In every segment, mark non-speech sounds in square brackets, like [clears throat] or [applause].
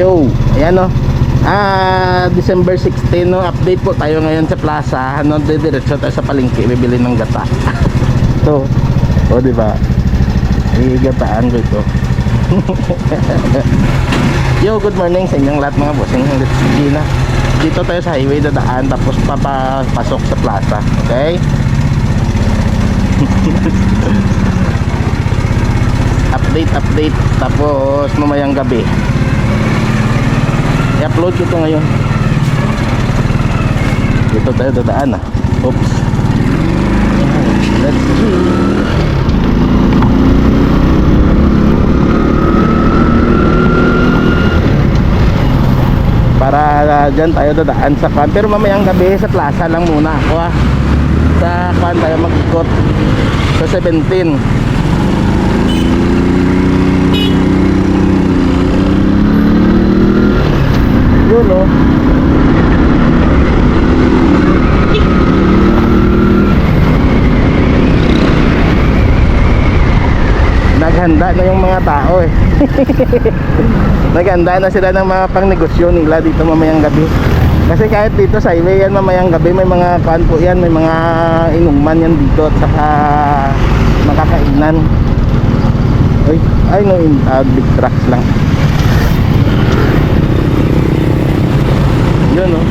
Yo, ayan o. Ah, December 16 no, update po tayo ngayon sa plaza. Ano, didiretso tayo sa palengke, bibili ng gata. [laughs] to. O, di ba? Igataan ko ito. [laughs] Yo, good morning sa inyong lahat mga bossing. Let's begin na. Dito tayo sa highway dadaan tapos papasok sa plaza. Okay? [laughs] update, update. Tapos mamayang gabi. I-upload ko ito ngayon. Dito tayo dadaan ah. Oops. Let's see. Para uh, dyan tayo dadaan sa kwan. Pero mamayang gabi sa plaza lang muna ako ah. Sa kwan tayo mag-ikot. Sa 17. Oh. Naghanda na yung mga tao eh. [laughs] Naghanda na sila ng mga pangnegosyo nila dito mamayang gabi. Kasi kahit dito sa highway yan mamayang gabi may mga kan po yan, may mga inuman yan dito at saka makakainan. Ay, ay no, in, ah, big trucks lang. Yun no.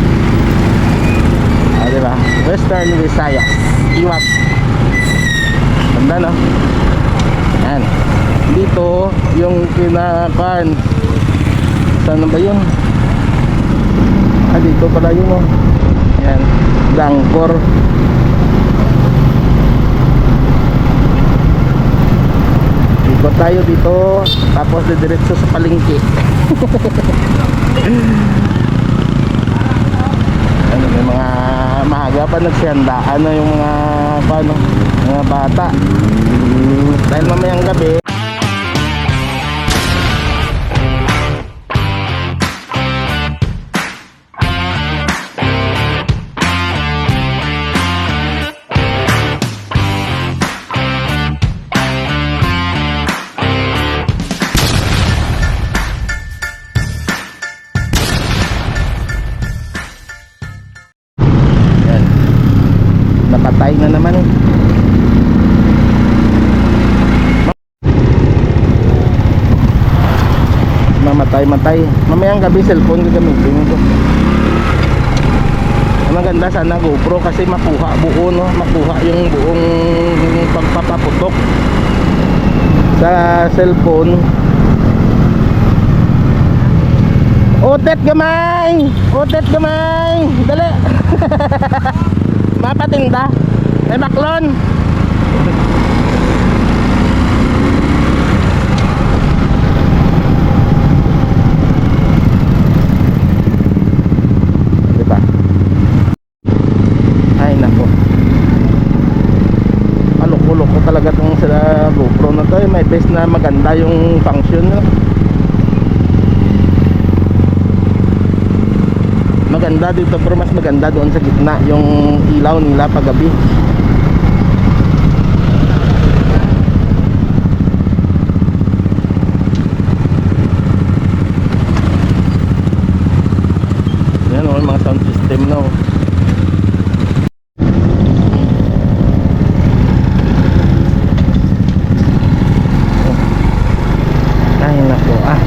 Ah, di ba? Western Visayas. Iwas. Ganda no? Yan. Dito, yung kinakan. Saan ba yun? Ah, dito pala yun oh. Yan. Dangkor. Ikot tayo dito. Tapos didiretso sa palengke. [laughs] may mga maaga pa nagsihandaan na yung mga paano, mga bata. Dahil mamayang gabi, Napatay na naman eh. Mamatay, matay. Mamayang gabi cellphone gagamitin ko. Maganda sana GoPro kasi makuha buo no, makuha yung buong pagpapaputok sa cellphone. Otet gamay! Otet gamay! Dali! [laughs] Mapatinda. May baklon. Diba? Ay nako. Aloko-loko talaga tong sa GoPro na to. May best na maganda yung function no? Maganda dito pero mas maganda doon sa gitna yung ilaw nila paggabi. Yan o mga sound system no ay nako ah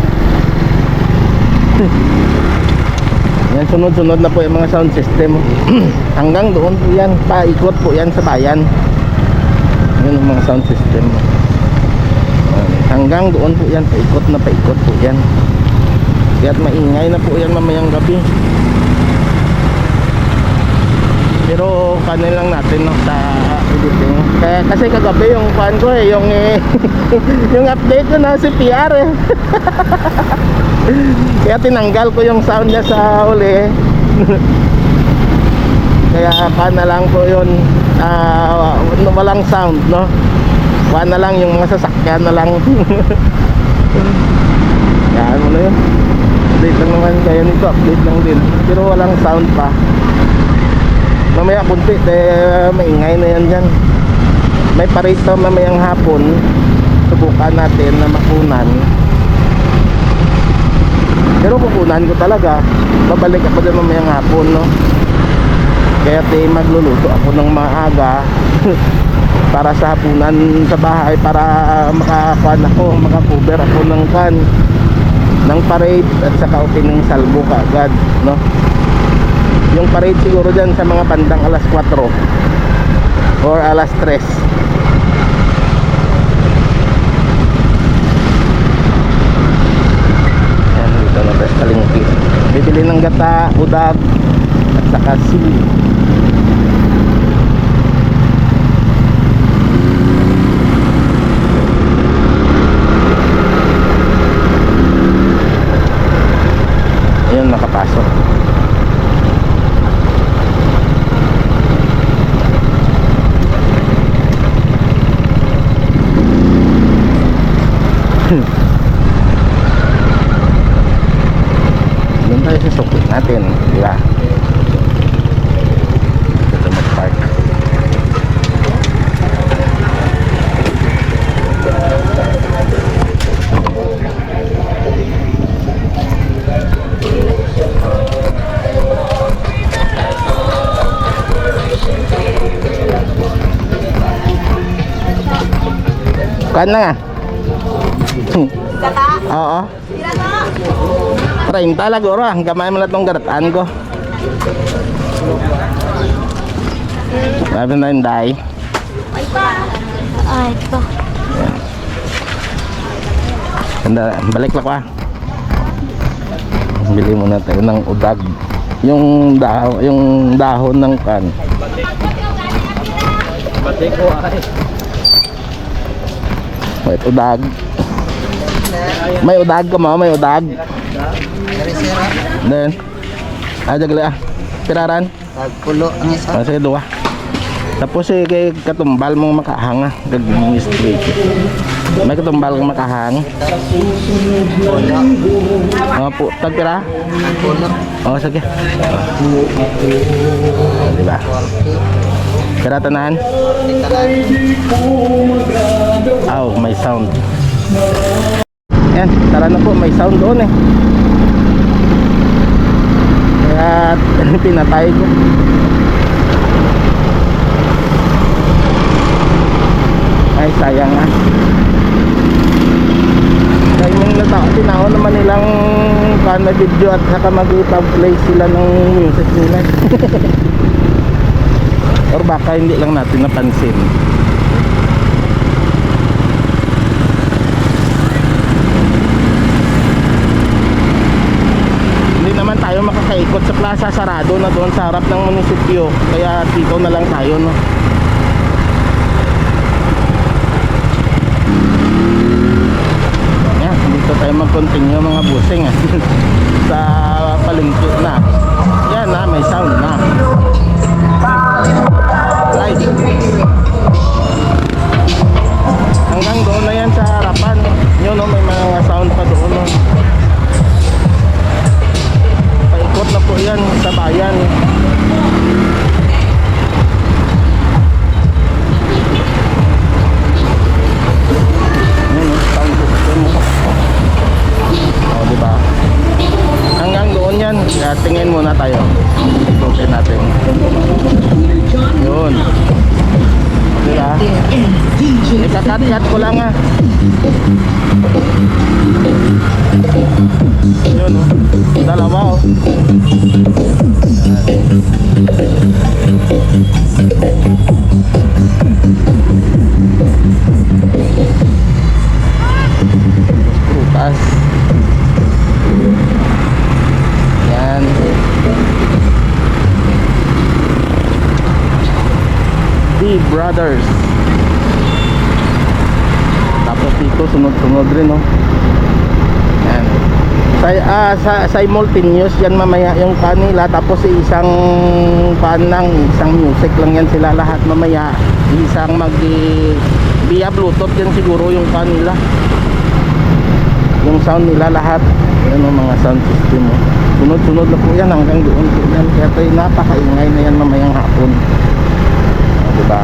[laughs] Yan sunod-sunod na po yung mga sound system. [clears throat] Hanggang doon po yan, paikot po yan sa bayan. Yan ang mga sound system. Hanggang doon po yan, paikot na paikot po yan. Kaya't maingay na po yan mamayang gabi. Pero kanin lang natin no, sa editing. Kaya, kasi kagabi yung fan ko eh, yung, eh, [laughs] [laughs] yung update ko na si PR eh. [laughs] Kaya tinanggal ko yung sound niya sa uli. [laughs] Kaya pa na lang po yun. ah, walang sound, no? Kuha na lang yung mga sasakyan na lang. Yan mo na yun. Update lang naman kaya nito, update lang din. Pero walang sound pa. Mamaya kunti, eh, maingay na yan dyan. May parito mamayang hapon. Subukan natin na makunan. Pero pupunan ko talaga. Babalik ako din mamayang hapon no? Kaya te magluluto ako ng maaga [laughs] para sa hapunan sa bahay para makakuan ako makakover ako ng kan ng parade at saka open ng salbo kaagad no? Yung parade siguro dyan sa mga bandang alas 4 or alas 3 Yan, dito na tayo sa palengke. Bibili ng gata, udag, at saka sili. Ayun, nakapasok. Doon tayo sa suklit natin, di ba? Dito mag-park. Kuan lang ah. Kata, Oo. na. 30 lang oro, ang gamay mo lang itong garataan ko. Sabi na yung day. Ah, ito. Ganda, balik lang ko ah. Bili muna tayo ng udag. Yung dahon, yung dahon ng kan. Pati ko ay. Wait, udag. May udag ka mo, may udag. Then, aja gali ah. Piraran. Tagpulo ang isa. Ah, sige, dua. Tapos eh, kay katumbal mong makahang ah. Gagawin straight. May katumbal kang makahang. Pulo. Mga po, tagpira? Pulo. Oo, sige. Oh, diba? Kira tanan? Tikalan. Aw, may sound. Yan, tara na po, may sound doon eh. Kaya [laughs] pinatay ko. Ay, sayang ah. Kaya yung natao, tinao naman nilang kan na video at saka mag-play sila ng music nila. [laughs] Or baka hindi lang natin napansin. Hindi naman tayo makakaikot sa plaza sarado na doon sa harap ng munisipyo. Kaya dito na lang tayo, no? Yan, dito tayo mag-continue mga busing ah. [laughs] sa palengke na. Yan na, may sound na. Hanggang doon na yan sa harapan. Yun no, may mga sound pa doon. No? Paikot na po yan sa bayan. Yun, no, sound system. O, diba? Hanggang doon yan. Kaya tingin muna tayo. Ikutin natin. Yun. Diba? Ikakat-kat ko lang ah. Yun oh. Dalawa oh. Prutas. Brothers. Tapos dito sunod-sunod rin no. Yan. Sa, ah, sa simultaneous yan mamaya yung kanila tapos isang pan isang music lang yan sila lahat mamaya. Isang mag via bluetooth yan siguro yung kanila. Yung sound nila lahat. Yan ang mga sound system mo. Sunod-sunod na po yan hanggang doon po yan. Kaya tayo napakaingay na yan mamayang hapon. Ah, diba?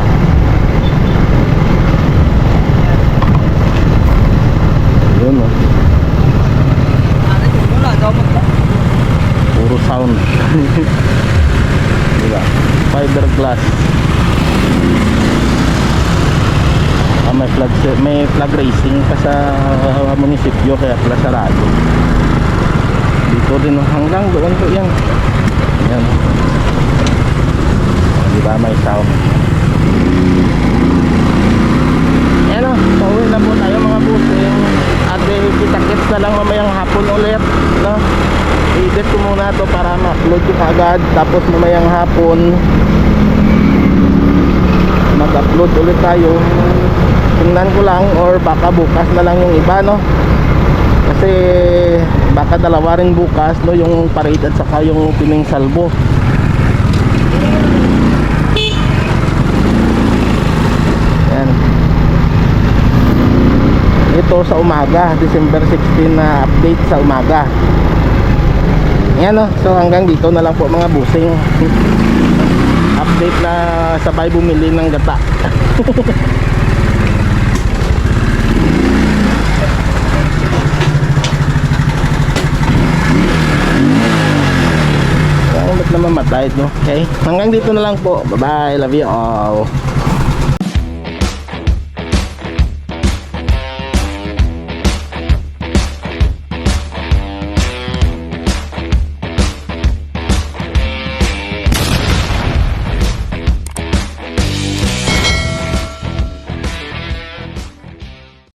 Yun oh. Wala daw magka. sound. diba? Fiberglass. Ah, may flag may flag racing pa sa uh, munisipyo kaya pala sarado. Dito din hanggang doon po yan. Yan. Ah, Di ba may sound? Yan o, pauwi na po tayo mga busing. At eh, kita-kits na lang mamayang hapon ulit. No? I-edit ko muna to para ma-upload ko agad. Tapos mamayang hapon, mag-upload ulit tayo. Tingnan ko lang or baka bukas na lang yung iba, no? Kasi baka dalawa rin bukas, no? Yung parade at saka yung pining salbo. Yan. Ito sa umaga, December 16 na update sa umaga. Yan no, so hanggang dito na lang po mga busing. update na sabay bumili ng gata. [laughs] Matay no? Okay? Hanggang dito na lang po. Bye-bye. Love you all.